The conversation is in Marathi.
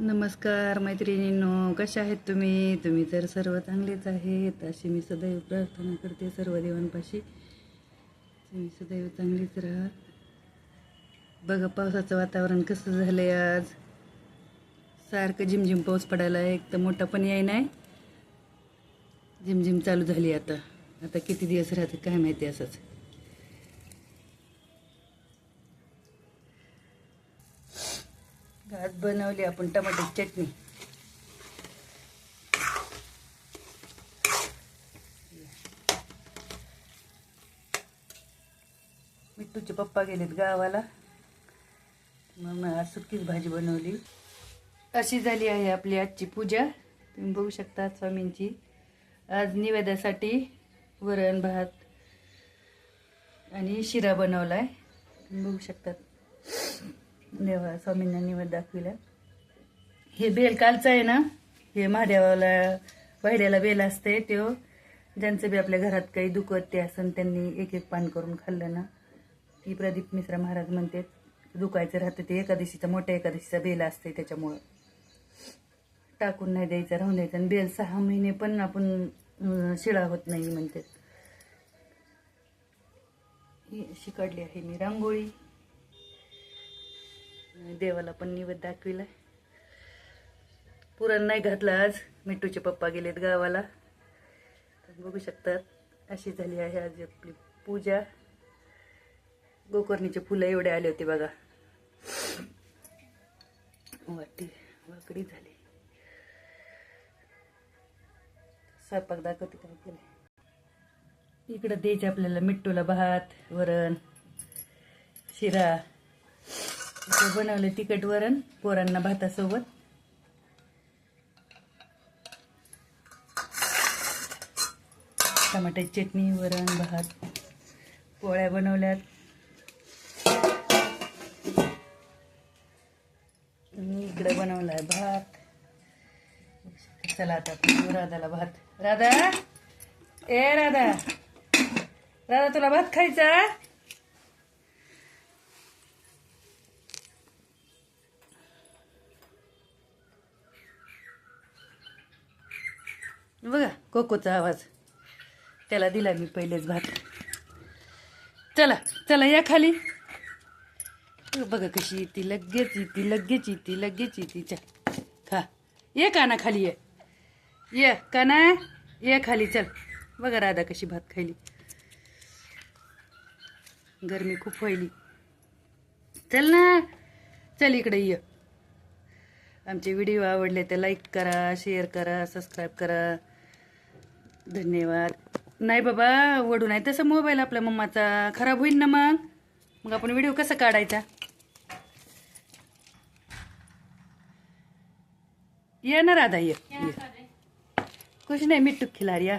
नमस्कार मैत्रिणींनो कशा आहेत तुम्ही? तुम्ही तर सर्व चांगलेच आहेत. अशी मी सदैव प्रार्थना करते सर्व देवांपाशी. तुम्ही सदैव चांगलीच राहा. बघा पावसाचं वातावरण कसं झालंय आज. सारखं झिमझिम पाऊस पडायला आहे. एक तर मोठा पण याय नाही झिमझिम चालू झाली आता. आता किती दिवस राहते काय माहिती असंच. आज बनवली आपण टमाट्याची चटणी. मिट्टूचे पप्पा गेलेत गावाला. मग आज सुकीच भाजी बनवली. अशी झाली आहे आपली आजची पूजा. तुम्ही बघू शकता स्वामींची. आज निवेद्यासाठी वरण भात आणि शिरा बनवला आहे तुम्ही बघू शकतात देवा स्वामींना निवेद दाखविला. हे बेल कालचं आहे ना हे महादेवाला वाहिल्याला बेल असते तो ज्यांचं बी आपल्या घरात काही दुखत ते असन त्यांनी एक एक पान करून खाल्लं ना. ती प्रदीप मिश्रा महाराज म्हणते दुखायचं राहतं ते एकादशीचा मोठ्या एकादशीचा बेल असते त्याच्यामुळं. टाकून नाही द्यायचं राहून द्यायचं. आणि बेल सहा महिने पण आपण शिळा होत नाही म्हणते. ही अशी काढली आहे मी रांगोळी. देवाला पण निवेद दाखविला पुरण नाही घातलं आज. मिठूचे पप्पा गेलेत गावाला. तर बघू शकतात अशी झाली आहे आज आपली पूजा. गोकर्णीचे फुलं एवढे आले होते बघा. वाटी वाकडी झाली. स्वयंपाक दाखवते काय केलं इकडं द्यायचे आपल्याला मिठूला भात वरण शिरा. इथे बनवलं तिखट वरण पोरांना भातासोबत. टमाट्याची चटणी वरण भात पोळ्या बनवल्यात. मी इकडे बनवलाय भात. चला आता राधाला भात. राधा! ए राधा! राधा तुला भात खायचा? बघा कोकोचा आवाज. त्याला दिला मी पहिलेच भात. चला चला या खाली. बघा कशी येते लगेच येते लगेच येते लगेच येते. चल खा. ये काना खाली ये. ये काना. ये खाली चल. बघा राधा कशी भात खायली. गरमी खूप व्हायली. चल ना. चल इकडे ये. आमचे व्हिडिओ आवडले तर लाईक करा शेअर करा सबस्क्राईब करा. धन्यवाद. नाही बाबा वडू नाही. तसं मोबाईल आपल्या मम्माचा. खराब होईल ना मग? मग आपण व्हिडिओ कसा काढायचा? ये ना राधा ये. ये. कुछ नाही मिट्टू खिला रिया